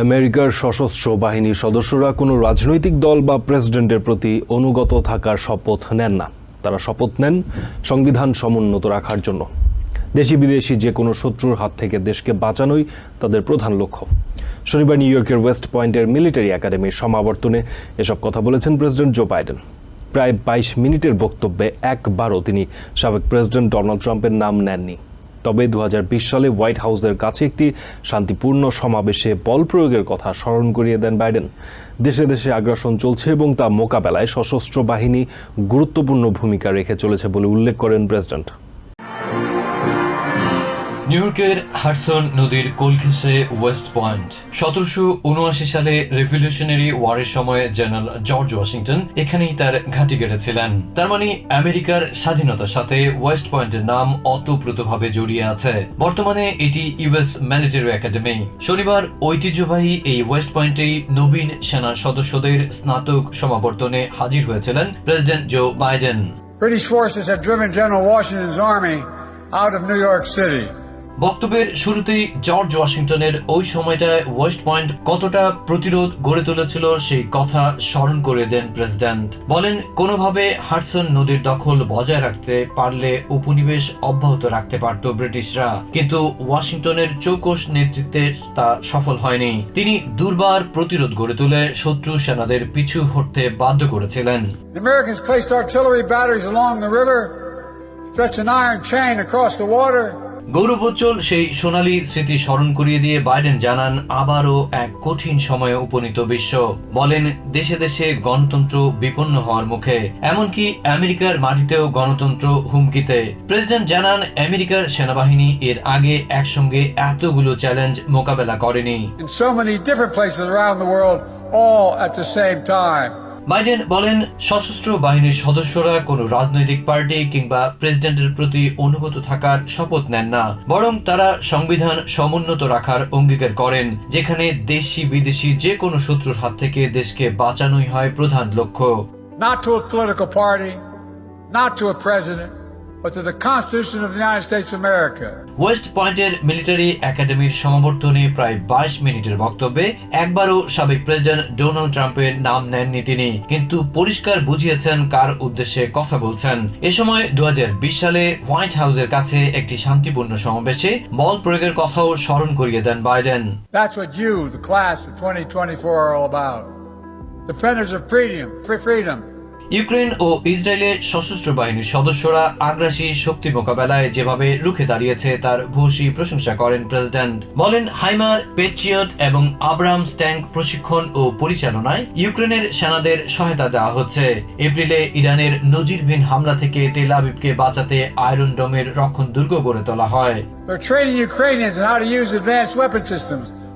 আমেরিকার সশস্ত্র বাহিনীর সদস্যরা কোনো রাজনৈতিক দল বা প্রেসিডেন্টের প্রতি অনুগত থাকার শপথ নেন না। তারা শপথ নেন সংবিধান সমুন্নত রাখার জন্য। দেশি বিদেশি যে কোনো শত্রুর হাত থেকে দেশকে বাঁচানোই তাদের প্রধান লক্ষ্য। শনিবার নিউ ইয়র্কের ওয়েস্ট পয়েন্টের মিলিটারি একাডেমির সমাবর্তনে এসব কথা বলেছেন প্রেসিডেন্ট জো বাইডেন। প্রায় বাইশ মিনিটের বক্তব্যে একবারও তিনি সাবেক প্রেসিডেন্ট ডোনাল্ড ট্রাম্পের নাম নেননি। তবে দু হাজার বিশ সালে হোয়াইট হাউসের কাছে একটি শান্তিপূর্ণ সমাবেশে বল প্রয়োগের কথা স্মরণ করিয়ে দেন বাইডেন। দেশে দেশে আগ্রাসন চলছে এবং তা মোকাবেলায় সশস্ত্র বাহিনী গুরুত্বপূর্ণ ভূমিকা রেখে চলেছে বলে উল্লেখ করেন প্রেসিডেন্ট। নিউইয়র্কের হাডসন নদীর কোল ওয়েস্ট পয়েন্ট। সতেরোশো উনআশি সালে রেভলিউশনারি ওয়ারের সময় জেনারেল জর্জ ওয়াশিংটন এখানেই তার ঘাঁটি গেড়েছিলেন। তার মানে আমেরিকার স্বাধীনতার সাথে ওয়েস্ট পয়েন্টের নাম অতপ্রতভাবে জড়িয়ে আছে। বর্তমানে এটি ইউএস মিলিটারি একাডেমি। শনিবার ঐতিহ্যবাহী এই ওয়েস্ট পয়েন্টেই নবীন সেনা সদস্যদের স্নাতক সমাবর্তনে হাজির হয়েছিলেন president Joe Biden. British forces have driven General Washington's army out of New York City. বক্তব্যের শুরুতেই জর্জ ওয়াশিংটনের ওই সময়টায় ওয়েস্ট পয়েন্ট কতটা প্রতিরোধ গড়ে তুলেছিল সেই কথা স্মরণ করে দেন প্রেসিডেন্ট। বলেন কোনোভাবে হাডসন নদীর দখল বজায় রাখতে পারলে উপনিবেশ অব্যাহত রাখতে পারত ব্রিটিশরা। কিন্তু ওয়াশিংটনের চৌকস নেতৃত্বে তা সফল হয়নি। তিনি দুর্বার প্রতিরোধ গড়ে তুলে শত্রু সেনাদের পিছু হটতে বাধ্য করেছিলেন। Americans stretched an iron chain across the water, গৌরবোজ্জ্বল সেই সোনালী স্মৃতি স্মরণ করিয়ে দিয়ে বাইডেন জানান, আবারও এক কঠিন সময়ে উপনীত বিশ্ব বলেন, দেশে দেশে গণতন্ত্র বিপন্ন হওয়ার মুখে, এমনকি আমেরিকার মাটিতেও গণতন্ত্র হুমকিতে প্রেসিডেন্ট জানান, আমেরিকার সেনাবাহিনী এর আগে একসঙ্গে এতগুলো চ্যালেঞ্জ মোকাবেলা করেনি all at the same time. Biden বলেন সশস্ত্র বাহিনীর সদস্যরা কোনো রাজনৈতিক পার্টি কিংবা প্রেসিডেন্টের প্রতি অনুগত থাকার শপথ নেন না বরং তারা সংবিধান সমুন্নত রাখার অঙ্গীকার করেন যেখানে দেশি বিদেশি যে কোনো শত্রুর হাত থেকে দেশকে বাঁচানোই হয় প্রধান লক্ষ্য। Not to a political party, not to a president, but to the Constitution of the United States of America. West পয়েন্টের মিলিটারি একাডেমির সমাবর্তনে প্রায় বাইশ মিনিটের বক্তব্যে একবারও সাবেক প্রেসিডেন্ট ডোনাল্ড ট্রাম্পের নাম নেননি তিনি কিন্তু পরিষ্কার বুঝিয়েছেন কার উদ্দেশ্যে কথা বলছেন এ সময় দু হাজার বিশ সালে হোয়াইট হাউসের কাছে একটি শান্তিপূর্ণ সমাবেশে বল প্রয়োগের কথাও স্মরণ করিয়ে দেন Biden That's what you, the class of 2024, are all about. Defenders of freedom, free freedom. Ukraine ও ইসরায়েলের সশস্ত্র বাহিনীর সদস্যরা আগ্রাসী শক্তি মোকাবেলায় যেভাবে রুখে দাঁড়িয়েছে তার ভূয়সী প্রশংসা করেন প্রেসিডেন্ট। বলেন হাইমার পেট্রিয়ট এবং আব্রাহাম ট্যাঙ্ক প্রশিক্ষণ ও পরিচালনায় ইউক্রেনের সেনাদের সহায়তা দেওয়া হচ্ছে। এপ্রিলে ইরানের নজিরবিহীন হামলা থেকে তেল আবিবকে বাঁচাতে আয়রন ডোমের রক্ষণ দুর্গ গড়ে তোলা হয়।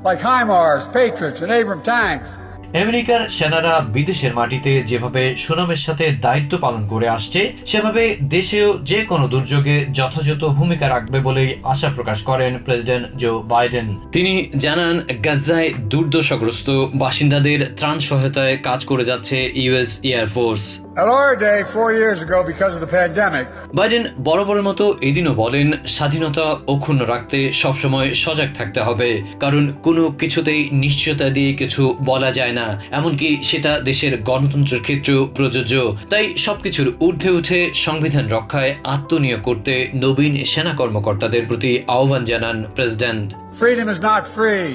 Like HIMARS, Patriots, and Abram tanks. আমেরিকার সেনারা বিদেশের মাটিতে যেভাবে সুনামের সাথে দায়িত্ব পালন করে আসছে, সেভাবে দেশেও যে কোনো দুর্যোগে যথাযথ ভূমিকা রাখবে বলেই আশা প্রকাশ করেন প্রেসিডেন্ট জো বাইডেন। তিনি জানান গাজায় দুর্দশাগ্রস্ত বাসিন্দাদের ত্রাণ সহায়তায় কাজ করে যাচ্ছে US air force At our day, four years ago, because of the pandemic, Biden বরাবরের মতো এদিনও বলেন স্বাধীনতা অক্ষুণ্ণ রাখতে সবসময় সজাগ থাকতে হবে কারণ কোনো কিছুতেই নিশ্চয়তা দিয়ে কিছু বলা যায় না এমনকি সেটা দেশের গণতন্ত্রের ক্ষেত্রেও প্রযোজ্য তাই সবকিছুর ঊর্ধ্বে উঠে সংবিধান রক্ষায় আত্মনিয়োগ করতে নবীন সেনা কর্মকর্তাদের প্রতি আহ্বান জানান president freedom is not free.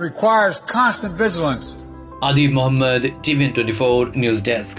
Requires constant vigilance. Adib Mohammad TVN twenty four news desk